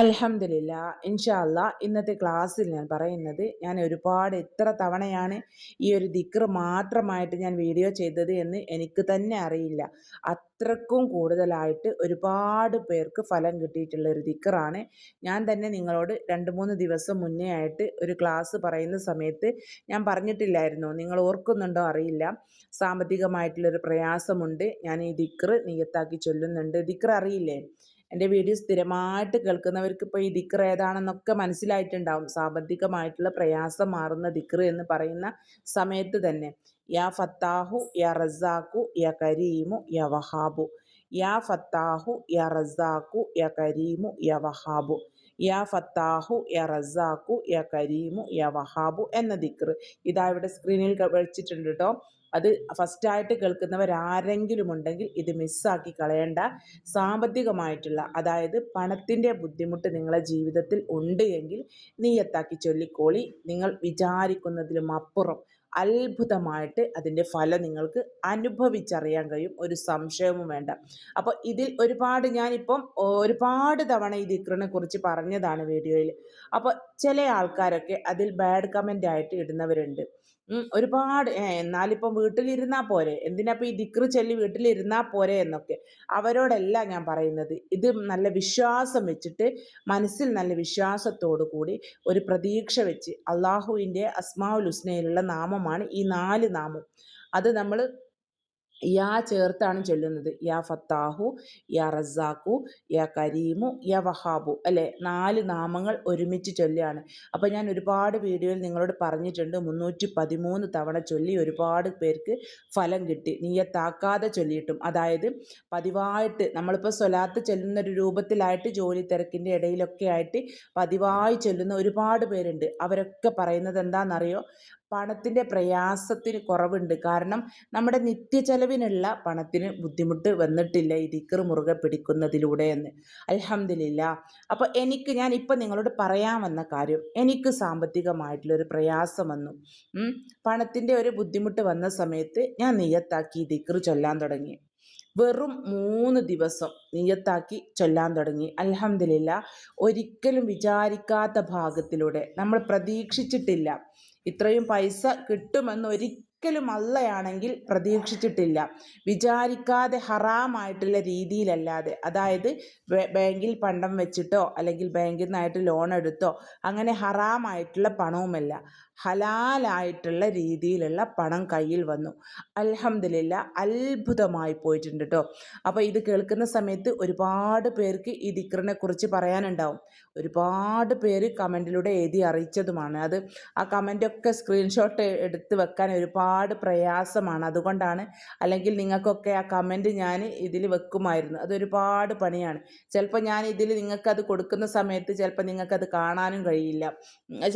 അൽഹംദുലില്ല ഇൻഷാല്ല ഇന്നത്തെ ക്ലാസ്സിൽ ഞാൻ പറയുന്നത് ഞാൻ ഒരുപാട് എത്ര തവണയാണ് ഈ ഒരു ദിക്ർ മാത്രമായിട്ട് ഞാൻ വീഡിയോ ചെയ്തത് എന്ന് എനിക്ക് തന്നെ അറിയില്ല. അത്രക്കും കൂടുതലായിട്ട് ഒരുപാട് പേർക്ക് ഫലം കിട്ടിയിട്ടുള്ള ഒരു ദിക്കറാണ് ഞാൻ തന്നെ നിങ്ങളോട് രണ്ട് മൂന്ന് ദിവസം മുന്നേ ആയിട്ട് ഒരു ക്ലാസ് പറയുന്ന സമയത്ത് ഞാൻ പറഞ്ഞിട്ടില്ലായിരുന്നു. നിങ്ങൾ ഓർക്കുന്നുണ്ടോ അറിയില്ല. സാമ്പത്തികമായിട്ടുള്ളൊരു പ്രയാസമുണ്ട്. ഞാൻ ഈ ദിക്ർ നിയത്താക്കി ചൊല്ലുന്നുണ്ട്. ദിക്ർ അറിയില്ലേ? എന്റെ വീഡിയോ സ്ഥിരമായിട്ട് കേൾക്കുന്നവർക്ക് ഇപ്പോൾ ഈ ദിക്ർ ഏതാണെന്നൊക്കെ മനസ്സിലായിട്ടുണ്ടാവും. സാമ്പത്തികമായിട്ടുള്ള പ്രയാസം മാറുന്ന ദിക്ർ എന്ന് പറയുന്ന സമയത്ത് തന്നെ. യാ ഫത്താഹു യാ റസാഖു യാ കരീമു യാ വഹാബു. യാ ഫത്താഹു യാ റസാഖു യാ കരീമു യാ വഹാബു. യാ ഫത്താഹു യാ റസാഖു യാ കരീമു യാ വഹാബു എന്ന ദിക്ർ ഇതാ ഇവിടെ സ്ക്രീനിൽ വെച്ചിട്ടുണ്ട് കേട്ടോ അത് ഫസ്റ്റായിട്ട് കേൾക്കുന്നവരാരെങ്കിലും ഉണ്ടെങ്കിൽ ഇത് മിസ്സാക്കി കളയേണ്ട സാമ്പത്തികമായിട്ടുള്ള അതായത് പണത്തിന്റെ ബുദ്ധിമുട്ട് നിങ്ങളെ ജീവിതത്തിൽ ഉണ്ട് എങ്കിൽ നീയത്താക്കി ചൊല്ലിക്കോളി. നിങ്ങൾ വിചാരിക്കുന്നതിലും അപ്പുറം അത്ഭുതമായിട്ട് അതിന്റെ ഫലം നിങ്ങൾക്ക് അനുഭവിച്ചറിയാൻ കഴിയും. ഒരു സംശയവും വേണ്ട. അപ്പോൾ ഇതിൽ ഒരുപാട് ഞാനിപ്പം ഒരുപാട് തവണ ഈ ദിക്റിനെ കുറിച്ച് പറഞ്ഞതാണ് വീഡിയോയിൽ. അപ്പോൾ ചില ആൾക്കാരൊക്കെ അതിൽ ബാഡ് കമന്റ് ആയിട്ട് ഇടുന്നവരുണ്ട്. ഒരുപാട് എന്നാലിപ്പം വീട്ടിലിരുന്നാ പോരെ. എന്തിനാ ഈ ദിക്റ് ചൊല്ലി വീട്ടിലിരുന്നാ പോരെ എന്നൊക്കെ. അവരോടല്ല ഞാൻ പറയുന്നത് ഇത് നല്ല വിശ്വാസം വെച്ചിട്ട് മനസ്സിൽ നല്ല വിശ്വാസത്തോടു കൂടി ഒരു പ്രതീക്ഷ വെച്ച് അള്ളാഹുവിന്റെ അസ്മാവുൽ ഹുസ്നയിലുള്ള നാമമാണ് ഈ നാല് നാമം. അത് നമ്മൾ യാ ചേർത്താണ് ചൊല്ലുന്നത്. യാ ഫത്താഹു യാ റസാഖു യാ കരീമു യാ വഹാബു അല്ലേ? നാല് നാമങ്ങൾ ഒരുമിച്ച് ചൊല്ലിയാണ് അപ്പോൾ ഞാൻ ഒരുപാട് വീഡിയോയിൽ നിങ്ങളോട് പറഞ്ഞിട്ടുണ്ട്. മുന്നൂറ്റി പതിമൂന്ന് തവണ ചൊല്ലി ഒരുപാട് പേർക്ക് ഫലം കിട്ടി. നീയത്താക്കാതെ ചൊല്ലിയിട്ടും. അതായത് പതിവായിട്ട് നമ്മളിപ്പോൾ സ്വലാത്ത് ചെല്ലുന്ന ഒരു രൂപത്തിലായിട്ട് ജോലി തിരക്കിന്റെ ഇടയിലൊക്കെ ആയിട്ട് പതിവായി ചൊല്ലുന്ന ഒരുപാട് പേരുണ്ട്. അവരൊക്കെ പറയുന്നത് എന്താണെന്നറിയോ പണത്തിന്റെ പ്രയാസത്തിന് കുറവുണ്ട്. കാരണം നമ്മുടെ നിത്യചെലവിനുള്ള പണത്തിന് ബുദ്ധിമുട്ട് വന്നിട്ടില്ല ഈ ദിക്കർ മുറുകെ പിടിക്കുന്നതിലൂടെ എന്ന്. അലഹമില്ല അപ്പോൾ എനിക്ക് ഞാൻ ഇപ്പം നിങ്ങളോട് പറയാൻ വന്ന കാര്യം എനിക്ക് സാമ്പത്തികമായിട്ടുള്ളൊരു പ്രയാസം വന്നു. പണത്തിന്റെ ഒരു ബുദ്ധിമുട്ട് വന്ന സമയത്ത് ഞാൻ നിയത്താക്കി ദിക്കർ ചൊല്ലാൻ തുടങ്ങി. വെറും മൂന്ന് ദിവസം നിയത്താക്കി ചൊല്ലാൻ തുടങ്ങി. അലഹമില്ല ഒരിക്കലും വിചാരിക്കാത്ത ഭാഗത്തിലൂടെ നമ്മൾ പ്രതീക്ഷിച്ചിട്ടില്ല. ഇത്രയും പൈസ കിട്ടുമെന്ന് ഒരിക്കലും അല്ലയാണെങ്കിൽ പ്രതീക്ഷിച്ചിട്ടില്ല. വിചാരിക്കാതെ ഹറാമായിട്ടുള്ള രീതിയിലല്ലാതെ അതായത് ബാങ്കിൽ പണ്ടം വെച്ചിട്ടോ അല്ലെങ്കിൽ ബാങ്കിൽ നിന്നായിട്ട് ലോൺ എടുത്തോ അങ്ങനെ ഹറാമായിട്ടുള്ള പണവുമല്ല. ഹലാലായിട്ടുള്ള രീതിയിലുള്ള പണം കയ്യിൽ വന്നു. അൽഹംദുലില്ല അത്ഭുതമായി പോയിട്ടുണ്ട് കേട്ടോ അപ്പോൾ ഇത് കേൾക്കുന്ന സമയത്ത് ഒരുപാട് പേർക്ക് ഈ ദിക്റിനെ കുറിച്ച് പറയാനുണ്ടാവും. ഒരുപാട് പേര് കമന്റിലൂടെ എഴുതി അറിയിച്ചതുമാണ്. അത് ആ കമന്റൊക്കെ സ്ക്രീൻഷോട്ട് എടുത്ത് വെക്കാൻ ഒരുപാട് പ്രയാസമാണ്. അതുകൊണ്ടാണ് അല്ലെങ്കിൽ നിങ്ങൾക്കൊക്കെ ആ കമന്റ് ഞാൻ ഇതിൽ വെക്കുമായിരുന്നു. അതൊരുപാട് പണിയാണ്. ചിലപ്പോൾ ഞാൻ ഇതിൽ നിങ്ങൾക്കത് കൊടുക്കുന്ന സമയത്ത് ചിലപ്പോൾ നിങ്ങൾക്കത് കാണാനും കഴിയില്ല.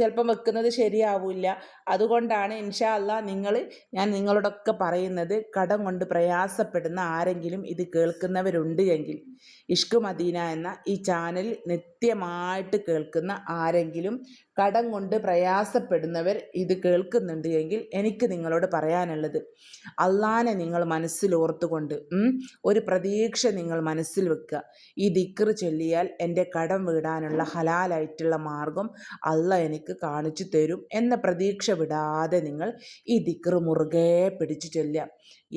ചിലപ്പം വെക്കുന്നത് ശരിയാവില്ല ഇല്ല അതുകൊണ്ടാണ് ഇൻഷാ അല്ല നിങ്ങൾ ഞാൻ നിങ്ങളോടൊക്കെ പറയുന്നത് കടം കൊണ്ട് പ്രയാസപ്പെടുന്ന ആരെങ്കിലും ഇത് കേൾക്കുന്നവരുണ്ട് എങ്കിൽ ഇഷ്കു മദീന എന്ന ഈ ചാനൽ നിത്യമായിട്ട് കേൾക്കുന്ന ആരെങ്കിലും കടം കൊണ്ട് പ്രയാസപ്പെടുന്നവർ ഇത് കേൾക്കുന്നുണ്ട് എങ്കിൽ എനിക്ക് നിങ്ങളോട് പറയാനുള്ളത്. അള്ളാനെ നിങ്ങൾ മനസ്സിൽ ഓർത്തുകൊണ്ട് ഒരു പ്രതീക്ഷ നിങ്ങൾ മനസ്സിൽ വെക്കുക. ഈ ദിക്ർ ചൊല്ലിയാൽ എന്റെ കടം വീടാനുള്ള ഹലാലായിട്ടുള്ള മാർഗം അല്ല എനിക്ക് കാണിച്ചു തരും എന്ന പ്രതീക്ഷ വിടാതെ നിങ്ങൾ ഈ ദിക്ർ മുറുകെ പിടിച്ചു ചൊല്ലുക.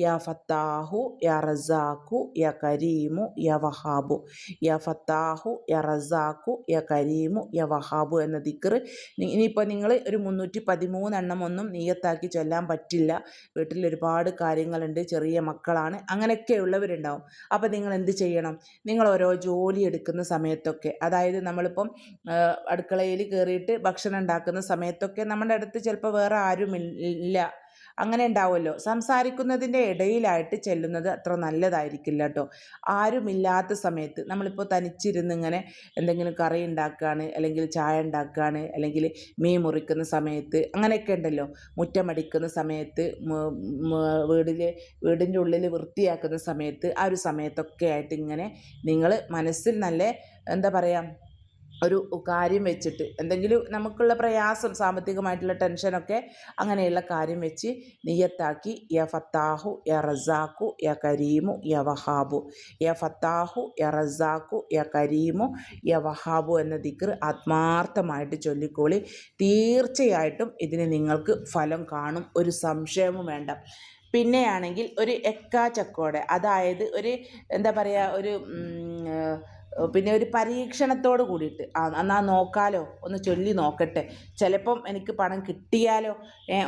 യാ ഫത്താഹു യാ റസാഖു യാ കരീമു യാ വഹാബു. യാ ഫത്താഹു യാ റസാഖു യാ കരീമു യാ വഹാബു എന്ന ദിക്ർ. ഇനിയിപ്പോൾ നിങ്ങൾ ഒരു മുന്നൂറ്റി പതിമൂന്നെണ്ണം ഒന്നും നീയത്താക്കി ചൊല്ലാൻ പറ്റില്ല. വീട്ടിൽ ഒരുപാട് കാര്യങ്ങളുണ്ട്. ചെറിയ മക്കളാണ്. അങ്ങനെയൊക്കെയുള്ളവരുണ്ടാവും. അപ്പോൾ നിങ്ങൾ എന്ത് ചെയ്യണം? നിങ്ങൾ ഓരോ ജോലി എടുക്കുന്ന സമയത്തൊക്കെ അതായത് നമ്മളിപ്പം അടുക്കളയിൽ കയറിയിട്ട് ഭക്ഷണം ഉണ്ടാക്കുന്ന സമയത്തൊക്കെ നമ്മുടെ അടുത്ത് ചിലപ്പോൾ വേറെ ആരും ഇല്ല അങ്ങനെ ഉണ്ടാവുമല്ലോ. സംസാരിക്കുന്നതിന്റെ ഇടയിലായിട്ട് ചെല്ലുന്നത് അത്ര നല്ലതായിരിക്കില്ല കേട്ടോ. ആരുമില്ലാത്ത സമയത്ത് നമ്മളിപ്പോൾ തനിച്ചിരുന്ന് ഇങ്ങനെ എന്തെങ്കിലും കറി ഉണ്ടാക്കുകയാണ് അല്ലെങ്കിൽ ചായ ഉണ്ടാക്കുകയാണ് അല്ലെങ്കിൽ മീൻ മുറിക്കുന്ന സമയത്ത് അങ്ങനെയൊക്കെ ഉണ്ടല്ലോ. മുറ്റമടിക്കുന്ന സമയത്ത് വീടിൽ വീടിന്റെ ഉള്ളിൽ വൃത്തിയാക്കുന്ന സമയത്ത് ആ ഒരു സമയത്തൊക്കെ ആയിട്ട് ഇങ്ങനെ നിങ്ങൾ മനസ്സിൽ നല്ല എന്താ പറയുക ഒരു കാര്യം വെച്ചിട്ട് എന്തെങ്കിലും നമുക്കുള്ള പ്രയാസം സാമ്പത്തികമായിട്ടുള്ള ടെൻഷനൊക്കെ അങ്ങനെയുള്ള കാര്യം വെച്ച് നിയത്താക്കി യ ഫത്താഹു യ റസാഖു യ കരീമു യ വഹാബു. യ ഫത്താഹു യ റസാഖു യ കരീമു യ വഹാബു എന്ന ദിക്ർ ആത്മാർത്ഥമായിട്ട് ചൊല്ലിക്കോളി. തീർച്ചയായിട്ടും ഇതിന് നിങ്ങൾക്ക് ഫലം കാണും ഒരു സംശയവും വേണ്ട. പിന്നെയാണെങ്കിൽ ഒരു എക്കാ ചക്കോടെ അതായത് ഒരു എന്താ പറയുക ഒരു പിന്നെ ഒരു പരീക്ഷണത്തോട് കൂടിയിട്ട്. എന്നാൽ നോക്കാലോ ഒന്ന് ചൊല്ലി നോക്കട്ടെ. ചിലപ്പം എനിക്ക് പണം കിട്ടിയാലോ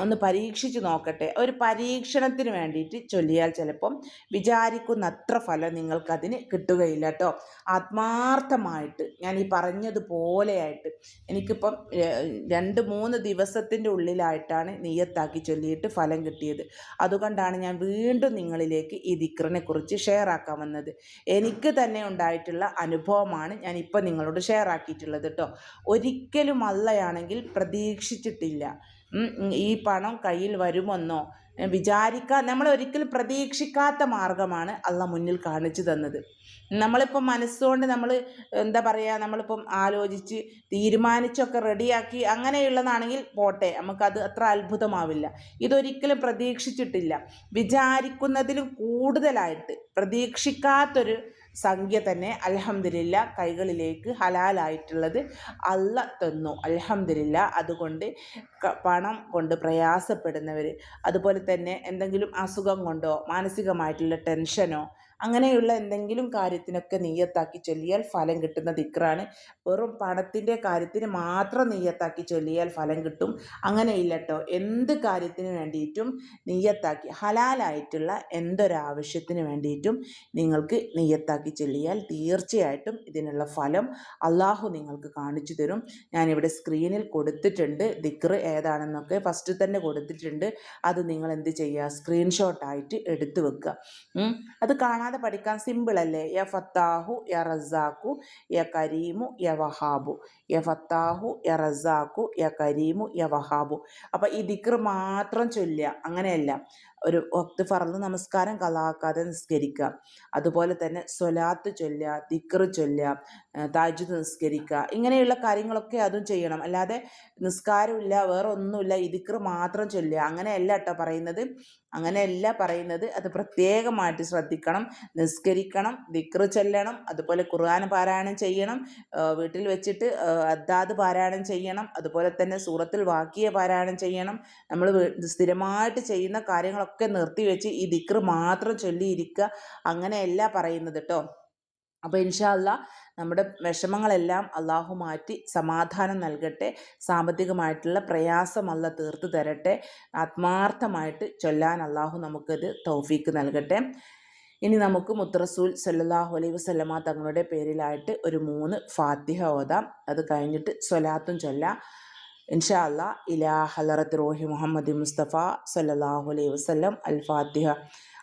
ഒന്ന് പരീക്ഷിച്ച് നോക്കട്ടെ. ഒരു പരീക്ഷണത്തിന് വേണ്ടിയിട്ട് ചൊല്ലിയാൽ ചിലപ്പം വിചാരിക്കുന്നത്ര ഫലം നിങ്ങൾക്കതിന് കിട്ടുകയില്ല കേട്ടോ ആത്മാർത്ഥമായിട്ട് ഞാൻ ഈ പറഞ്ഞതുപോലെയായിട്ട് എനിക്കിപ്പം രണ്ട് മൂന്ന് ദിവസത്തിന്റെ ഉള്ളിലായിട്ടാണ് നെയ്യത്താക്കി ചൊല്ലിയിട്ട് ഫലം കിട്ടിയത്. അതുകൊണ്ടാണ് ഞാൻ വീണ്ടും നിങ്ങളിലേക്ക് ഈ ദിക്റിനെ കുറിച്ച് ഷെയർ ആക്കാൻ വന്നത്. എനിക്ക് തന്നെ ഉണ്ടായിട്ടുള്ള അനുഭവമാണ് ഞാൻ ഇപ്പോൾ നിങ്ങളോട് ഷെയർ ആക്കിയിട്ടുള്ളത് കേട്ടോ ഒരിക്കലും അല്ലയാണെങ്കിൽ പ്രതീക്ഷിച്ചിട്ടില്ല. ഈ പണം കയ്യിൽ വരുമെന്നോ വിചാരിക്കാൻ നമ്മൾ ഒരിക്കലും പ്രതീക്ഷിക്കാത്ത മാർഗമാണ് അള്ള മുന്നിൽ കാണിച്ചു തന്നത്. നമ്മളിപ്പം മനസ്സുകൊണ്ട് നമ്മൾ എന്താ പറയുക നമ്മളിപ്പം ആലോചിച്ച് തീരുമാനിച്ചൊക്കെ റെഡിയാക്കി അങ്ങനെയുള്ളതാണെങ്കിൽ പോട്ടെ നമുക്കത് അത്ര അത്ഭുതമാവില്ല. ഇതൊരിക്കലും പ്രതീക്ഷിച്ചിട്ടില്ല. വിചാരിക്കുന്നതിലും കൂടുതലായിട്ട് പ്രതീക്ഷിക്കാത്തൊരു സംഖ്യ തന്നെ അലഹമില്ല കൈകളിലേക്ക് ഹലാലായിട്ടുള്ളത് അല്ല തന്നു. അലഹമില്ല അതുകൊണ്ട് പണം കൊണ്ട് പ്രയാസപ്പെടുന്നവർ അതുപോലെ തന്നെ എന്തെങ്കിലും അസുഖം കൊണ്ടോ മാനസികമായിട്ടുള്ള ടെൻഷനോ അങ്ങനെയുള്ള എന്തെങ്കിലും കാര്യത്തിനൊക്കെ നീയത്താക്കി ചൊല്ലിയാൽ ഫലം കിട്ടുന്ന ദിക്റാണ്. വെറും പണത്തിന്റെ കാര്യത്തിന് മാത്രം നീയത്താക്കി ചൊല്ലിയാൽ ഫലം കിട്ടും. അങ്ങനെയില്ല കേട്ടോ എന്ത് കാര്യത്തിന് വേണ്ടിയിട്ടും നീയത്താക്കി ഹലാലായിട്ടുള്ള എന്തൊരാവശ്യത്തിന് വേണ്ടിയിട്ടും നിങ്ങൾക്ക് നീയത്താക്കി ചൊല്ലിയാൽ തീർച്ചയായിട്ടും ഇതിനുള്ള ഫലം അള്ളാഹു നിങ്ങൾക്ക് കാണിച്ചു തരും. ഞാനിവിടെ സ്ക്രീനിൽ കൊടുത്തിട്ടുണ്ട്. ദിക്ർ ഏതാണെന്നൊക്കെ ഫസ്റ്റ് തന്നെ കൊടുത്തിട്ടുണ്ട്. അത് നിങ്ങൾ എന്ത് ചെയ്യുക? സ്ക്രീൻഷോട്ടായിട്ട് എടുത്തു വെക്കുക. അത് കാണാൻ കാണാതെ പഠിക്കാൻ സിമ്പിൾ അല്ലേ? യ ഫത്താഹു യ റസാഖു യ കരീമു യ വഹാബു. യ ഫത്താഹു യ റസാഖു യ കരീമു യ വഹാബു. അപ്പോൾ ഈ ദിക്ർ മാത്രം ചൊല്ലുക. അങ്ങനെയല്ല. ഒരു വക്ത് ഫറന്ന് നമസ്കാരം കലാക്കാതെ നിസ്കരിക്കുക. അതുപോലെ തന്നെ സ്വലാത്ത് ചൊല്ലുക ദിക്ർ ചൊല്ലുക താജുദ് നിസ്കരിക്കുക. ഇങ്ങനെയുള്ള കാര്യങ്ങളൊക്കെ അതും ചെയ്യണം. അല്ലാതെ നിസ്കാരമില്ല വേറെ ഒന്നുമില്ല ഇതിക്കർ മാത്രം ചൊല്ലുക. അങ്ങനെയല്ല കേട്ടോ പറയുന്നത്. അങ്ങനെയല്ല പറയുന്നത്. അത് പ്രത്യേകമായിട്ട് ശ്രദ്ധിക്കണം. നിസ്കരിക്കണം ദിക്ർ ചൊല്ലണം അതുപോലെ ഖുർആൻ പാരായണം ചെയ്യണം വീട്ടിൽ വെച്ചിട്ട് അദ്ദാദ് പാരായണം ചെയ്യണം അതുപോലെ തന്നെ സൂറത്തിൽ വാക്കിയ പാരായണം ചെയ്യണം. നമ്മൾ സ്ഥിരമായിട്ട് ചെയ്യുന്ന കാര്യങ്ങളൊക്കെ നിർത്തിവെച്ച് ഈ ദിക്ർ മാത്രം ചൊല്ലിയിരിക്കുക അങ്ങനെയല്ല പറയുന്നത് കേട്ടോ അപ്പോൾ ഇൻഷാല്ല നമ്മുടെ വിഷമങ്ങളെല്ലാം അള്ളാഹു മാറ്റി സമാധാനം നൽകട്ടെ. സാമ്പത്തികമായിട്ടുള്ള പ്രയാസമല്ല തീർത്തു തരട്ടെ. ആത്മാർത്ഥമായിട്ട് ചൊല്ലാൻ അള്ളാഹു നമുക്കത് തൗഫീക്ക് നൽകട്ടെ. ഇനി നമുക്ക് മുത്തറസൂൽ സല്ലാഹു അലൈ വസ്ലമ തങ്ങളുടെ പേരിലായിട്ട് ഒരു മൂന്ന് ഫാത്തിഹ ഓതാം. അത് കഴിഞ്ഞിട്ട് സ്വലാത്തും ചൊല്ലാം. ഇൻഷാ അല്ലാ ഇലാ ഹലറത്ത് റോഹി മുഹമ്മദ് മുസ്തഫ സല്ലാഹു അലൈഹി വസ്ലം അൽ ഫാത്തിഹ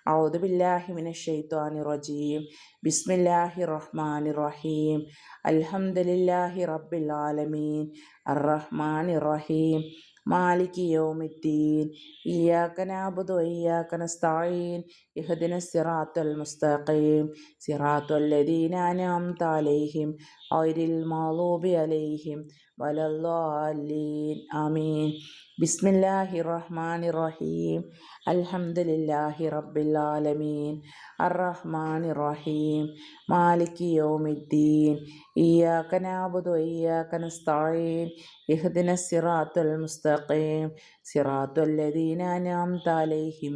أعوذ بالله من الشيطان الرجيم بسم الله الرحمن الرحيم الحمد لله رب العالمين الرحمن الرحيم مالك يوم الدين إياك نعبد وإياك نستعين ഇഹദിന സിറാത്തൽ മുസ്തഖീം സിറാത്തല്ലദീനാനംത അലൈഹിം ഐരിൽ മഗ്ളൂബി അലൈഹിം വലല്ലാലീൻ ആമീൻ ബിസ്മില്ലാഹിർ റഹ്മാനിർ റഹീം അൽഹംദുലില്ലാഹി റബ്ബിൽ ആലമീൻ അർറഹ്മാൻ റഹീം മാലികി യൗമിദ്ദീൻ ഇയ്യാക നഅബുദു വഇയ്യാക നസ്തഈൻ ഇഹ്ദിന സിറാത്തൽ മുസ്തഖീം സിറാത്തല്ലദീന അനഅംത അലൈഹിം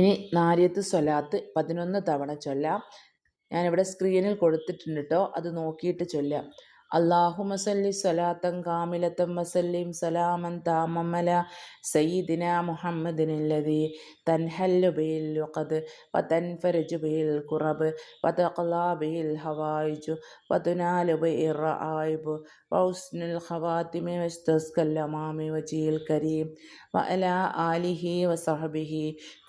ഇനി നാരിയത്ത് സ്വലാത്ത് പതിനൊന്ന് തവണ ചൊല്ലാം. ഞാനിവിടെ സ്ക്രീനിൽ കൊടുത്തിട്ടുണ്ട് കേട്ടോ അത് നോക്കിയിട്ട് ചൊല്ലാം. അള്ളാഹു മസല്ലി സ്വലാത്തം കാമിലത്തം മസല്ലിം സലാമൻ താമമല സയ്യിദിന മുഹമ്മദിനല്ലതി തൻഹല്ലു ബിൽ ലുഖദ് വതൻഫരജു ബിൽ കുറബ് വതഖലാ ബിൽ ഹവായിജു വതുനാലു ബിൽ റആയിബ് വഹുസ്നുൽ ഖവാതിമി വസ്തസ്കല്ലമാമി വജീൽ കരീം വഅലാ ആലിഹി വസഹബിഹി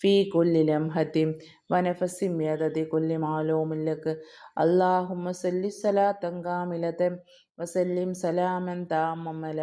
ഫീ കുല്ലി ലംഹത്തിം വനഫസിം യദതി കുല്ലി മാലൂമിൻ ലക്ക് അല്ലാഹുമ്മ സല്ലി സലാത്തൻ കാമിലതൻ വസല്ലിം സലാമൻ താമമല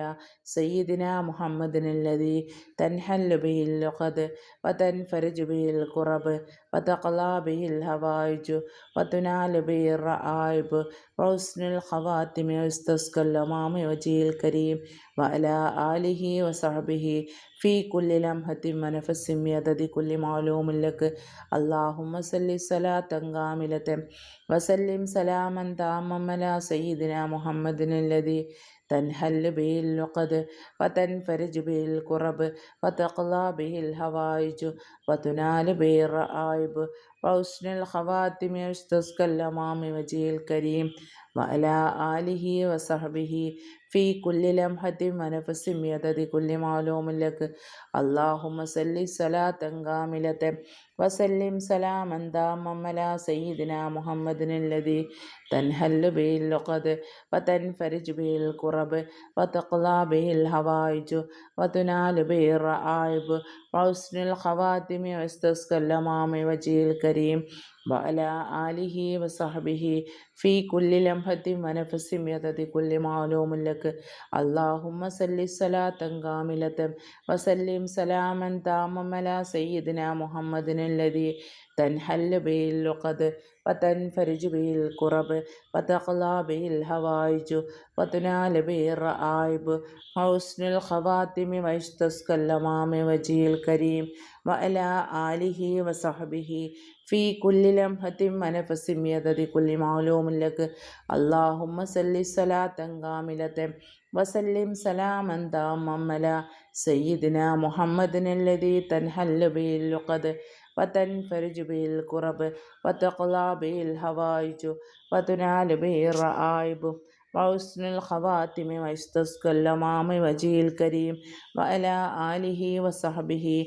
സയ്യിദിന മുഹമ്മദിനല്ലതി തൻഹല്ലു ബിഹിൽ ലുഖദ് വതൻഫരിജു ബിഹിൽ കുറബ് വതഖലാ ബിഹിൽ ഹവായിജു വതുനാലു ബിഹിർ റആയിബ് റൗസ്നുൽ ഖവാത്തിമി ഉസ്തസ്കൽ അമാമി വജീൽ കരീം വഅല ആലിഹി വസഹബിഹി ഫീ കുല്ലി ലംഹത്തി മനഫസിം യദതി കുല്ലി മാലൂമും ലക്ക് അല്ലാഹുമ്മ സല്ലി സലാത്തൻ കാമിലത്തൻ വസല്ലിം സലാമൻ താമമല സയ്യിദിന മുഹമ്മദിനല്ലദി على سيدنا محمد الذي تنحل به اللقد وتنفرج به الكرب وتقضى به الهوائج وتنال به الرائب وحسن الخواتم يستسقى الأمام وجه الكريم وعلى آله وصحبه ഫീ കുല്ലി ലംഹത്തിൻ വനഫസിൻ യദതി കുല്ലി മാലൂമുൻ ലക്ക് അല്ലാഹുമ്മ സല്ലി സലാത്തൻ കാമിലത്തെ വസല്ലിം സലാമൻ താമമ്മല സയ്യിദിന മുഹമ്മദിനല്ലതി തൻഹല്ലു ബിൽ ലുഖദ് വതൻഫരിജ് ബിൽ കുറബ് വതഖ്ലാ ബിൽ ഹവായിജ് വതുനാലു ബിൽ റആയിബ് വഹുസ്നുൽ ഖവാതിമി വസ്തസ്കല്ലമാമി വജീൽ കരീം الأمام وجه الكريم وعلى آله وصحبه في كل لمحة ونفس بعدد كل معلوم لك اللهم صل صلاة كاملة وسلم سلاما تاما على سيدنا محمد الذي تنحل به اللقد وتنفرج به الكرب وتقلى به الهوائج وتنال به الرائب وحسن الخواتم ويستسقى الأمام وجه الكريم وعلى آله وصحبه في كل لمحة ونفس بعدد كل معلوم لك اللهم صل صلاة كاملة وسلم سلاما تاما على سيدنا محمد الذي تنحل به اللقد وتنفرج به الكرب وتقلى به الهوائج وتنال به الرائب وحسن الخواتم واستسقى الأمام وجه الكريم وعلى آله وصحبه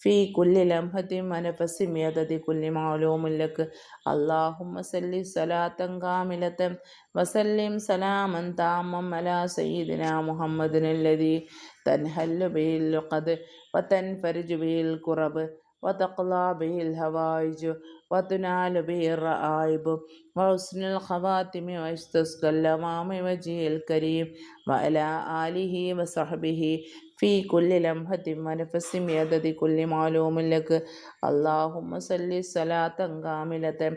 في كل لمحة ونفس بعدد كل معلوم لك اللهم صل صلاة كاملة وسلم سلاما تاما على سيدنا محمد الذي تنحل به اللقد وتنفرج به الكرب وتقضى به الهوائج وتنال به الرائب وحسن الخواتم واستسقى الأمام وجه الكريم وعلى آله وصحبه في كل لمحة ونفس بعدد كل معلوم لك اللهم صل صلاة كاملة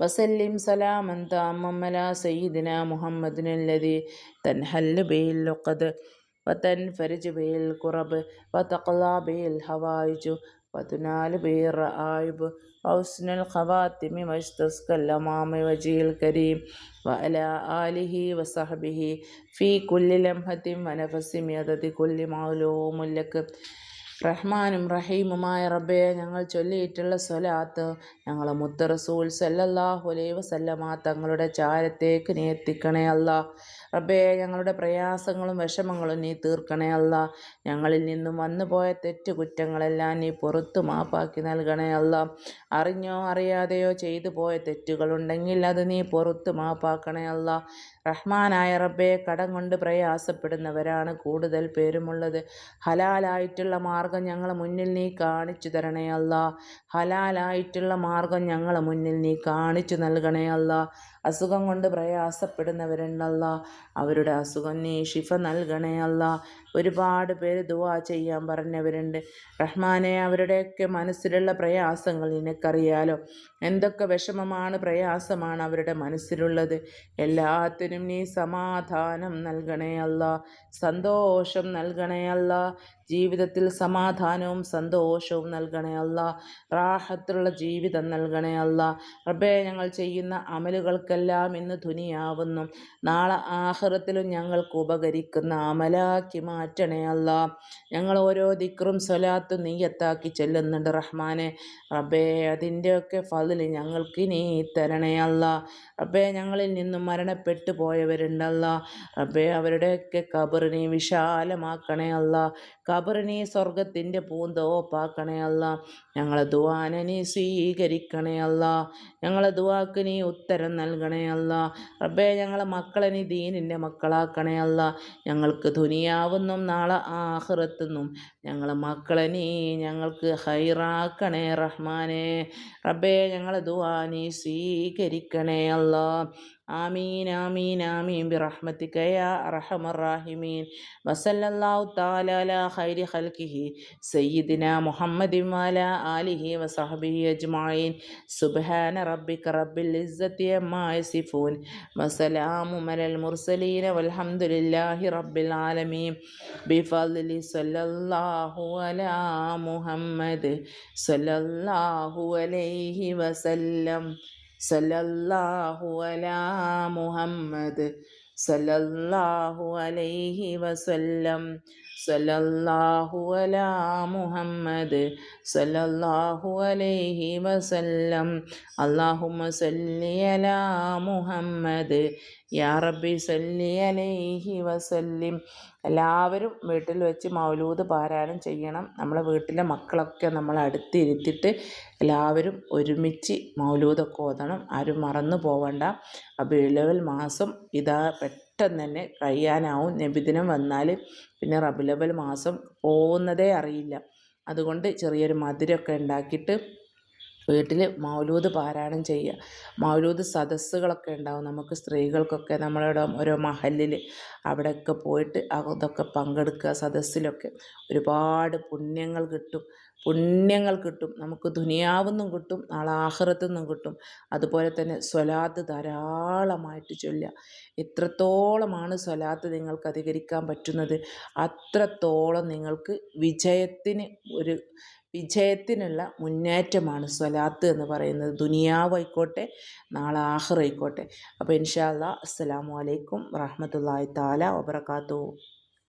وسلم سلاما تاما على سيدنا محمد الذي تنحل به اللقد وتنفرج به الكرب وتقضى به الحوائج وتنال به الرائب وحسن الخواتم واستسقى الأمام وجه الكريم وعلى آله وصحبه في كل لمحة ونفس بعدد كل معلوم لك. റഹ്മാനും റഹീമുമായ റബ്ബെ ഞങ്ങൾ ചൊല്ലിയിട്ടുള്ള സ്വലാത്ത് ഞങ്ങൾ മുത്തറസൂൽ സല്ലല്ലാഹു അലൈഹി വസല്ലമ തങ്ങളുടെ ചാരത്തേക്ക് നീ എത്തിക്കണേ അല്ലാ റബ്ബേ ഞങ്ങളുടെ പ്രയാസങ്ങളും വിഷമങ്ങളും നീ തീർക്കണേ അല്ല. ഞങ്ങളിൽ നിന്നും വന്നുപോയ തെറ്റ് കുറ്റങ്ങളെല്ലാം നീ പുറത്തു മാപ്പാക്കി നൽകണേ അല്ല. അറിഞ്ഞോ അറിയാതെയോ ചെയ്തു പോയ തെറ്റുകളുണ്ടെങ്കിൽ അത് നീ പുറത്തു മാപ്പാക്കണേ അല്ല. റഹ്മാനായ റബ്ബെ കടം കൊണ്ട് പ്രയാസപ്പെടുന്നവരാണ് കൂടുതൽ പേരുമുള്ളത്. ഹലാലായിട്ടുള്ള മാർഗം ഞങ്ങളെ മുന്നിൽ നീ കാണിച്ചു തരണേ അല്ല. ഹലാലായിട്ടുള്ള മാർഗം ഞങ്ങളെ മുന്നിൽ നീ കാണിച്ചു നൽകണേ അല്ല. അസുഖം കൊണ്ട് പ്രയാസപ്പെടുന്നവരുണ്ടല്ല. അവരുടെ അസുഖം നീ ഷിഫ നൽകണേ അല്ല. ഒരുപാട് പേര് ദുവാ ചെയ്യാൻ പറഞ്ഞവരുണ്ട്. റഹ്മാനെ അവരുടെയൊക്കെ മനസ്സിലുള്ള പ്രയാസങ്ങൾ നിനക്കറിയാലോ? എന്തൊക്കെ വിഷമമാണ് പ്രയാസമാണ് അവരുടെ മനസ്സിലുള്ളത്? എല്ലാത്തിനും നീ സമാധാനം നൽകണേ അല്ല. സന്തോഷം നൽകണേ അല്ല. ജീവിതത്തിൽ സമാധാനവും സന്തോഷവും നൽകണേ അല്ല. റാഹത്തുള്ള ജീവിതം നൽകണേ അല്ല. റബ്ബേ ഞങ്ങൾ ചെയ്യുന്ന അമലുകൾക്കെല്ലാം ഇന്ന് ധുനിയാവുന്നു നാളെ ആഹ്റത്തിലും ഞങ്ങൾക്ക് ഉപകരിക്കുന്ന അമലാക്കി മാറ്റണേ അല്ല. ഞങ്ങൾ ഓരോ ദിക്റും സ്വലാത്തും നീയത്താക്കി ചെല്ലുന്നുണ്ട് റഹ്മാനെ. റബ്ബേ അതിന്റെയൊക്കെ ഫതിൽ ഞങ്ങൾക്ക് നീ തരണേ അല്ല. റബ്ബേ ഞങ്ങളിൽ നിന്നും മരണപ്പെട്ടു പോയവരുണ്ടല്ല റബ്ബേ അവരുടെയൊക്കെ കബറിനെ വിശാലമാക്കണേ അല്ല. കബറിനെ സ്വർഗത്തിന്റെ പൂന്തോപ്പാക്കണേ അല്ല. ഞങ്ങളെ ദുവാനെ സ്വീകരിക്കണേ അല്ല. ഞങ്ങളെ ദുവാക്ക് നീ ഉത്തരം നൽകണേ അല്ല. റബ്ബേ ഞങ്ങളെ മക്കളെ നീ ദീനിന്റെ മക്കളാക്കണേ അല്ല. ഞങ്ങൾക്ക് ദുനിയാവെന്നും നാളെ ആഹ്റത്തുനിന്നും ഞങ്ങളെ മക്കളെ നീ ഞങ്ങൾക്ക് ഹൈറാക്കണേ റഹ്മാനെ. റബ്ബേ ഞങ്ങളെ ദുവാ നീ സ്വീകരിക്കണേ അല്ല. ആമീൻ ആമീൻ ആമീൻ. ബി റഹ്മത്തിക്ക യാ അർഹമർ റാഹിമീൻ. വസല്ലല്ലാഹു തആല അലാ ഖൈരി സയ്യിദിന മുഹമ്മദി ഇമാല ആലിഹി വസഹ്ബിഹി അജ്മായിൻ സുബ്ഹാന റബ്ബിക റബ്ബിൽ ഇസ്സത്തി അമ്മാ യസിഫൂൻ. വസലാമു മലൽ മുർസലീന വൽഹംദുലില്ലാഹി റബ്ബിൽ ആലമീൻ. ബിഫദ്ലി സല്ലാ മുഹമ്മദ് അലൈഹി വസല്ലം. അലാ മുഹമ്മദ് സല്ലല്ലാഹു അലൈഹി വസല്ലം. സല്ലല്ലാഹു അലാ മുഹമ്മദ് സലല്ലാഹു അലൈഹി വസല്ലം. അല്ലാഹുമ്മ സല്ലി അലാ മുഹമ്മദ്. യാ റബ്ബി സല്ലി അലൈഹി വസല്ലിം. എല്ലാവരും വീട്ടിൽ വെച്ച് മൗലൂദ് പാരായണം ചെയ്യണം. നമ്മളെ വീട്ടിലെ മക്കളൊക്കെ നമ്മൾ അടുത്തിരുത്തിയിട്ട് എല്ലാവരും ഒരുമിച്ച് മൗലൂദൊക്കെ ഓതണം. ആരും മറന്നു പോവണ്ട. റബിയുലവൽ മാസം ഇതാ പെട്ടെന്ന് തന്നെ കഴിയാനാവും. നബിദിനം വന്നാൽ പിന്നെ റബിലവൽ മാസം പോകുന്നതേ അറിയില്ല. അതുകൊണ്ട് ചെറിയൊരു മധുരമൊക്കെ ഉണ്ടാക്കിയിട്ട് വീട്ടിൽ മൗലൂദ് പാരായണം ചെയ്യുക. മൗലൂദ് സദസ്സുകളൊക്കെ ഉണ്ടാവും. നമുക്ക് സ്ത്രീകൾക്കൊക്കെ നമ്മളുടെ ഓരോ മഹലിൽ അവിടെയൊക്കെ പോയിട്ട് അതൊക്കെ പങ്കെടുക്കുക സദസ്സിലൊക്കെ. ഒരുപാട് പുണ്യങ്ങൾ കിട്ടും. പുണ്യങ്ങൾ കിട്ടും. നമുക്ക് ദുനിയാവുന്നും കിട്ടും. നാളെ ആഹ്റത്തുനിന്നും കിട്ടും. അതുപോലെ തന്നെ സ്വലാത്ത് ധാരാളമായിട്ട് ചൊല്ലുക. എത്രത്തോളമാണ് സ്വലാത്ത് നിങ്ങൾക്ക് അധികരിക്കാൻ പറ്റുന്നത്. അത്രത്തോളം നിങ്ങൾക്ക് വിജയത്തിന് ഒരു വിജയത്തിനുള്ള മുന്നേറ്റമാണ് സ്വലാത്ത് എന്ന് പറയുന്നത്. ദുനിയാവായിക്കോട്ടെ നാളെ ആഹ്റായിക്കോട്ടെ അപ്പോൾ ഇൻഷാ അല്ലാ അസ്സലാമു അലൈക്കും വറഹമത്തല്ലാഹി താല വബർക്കാത്തു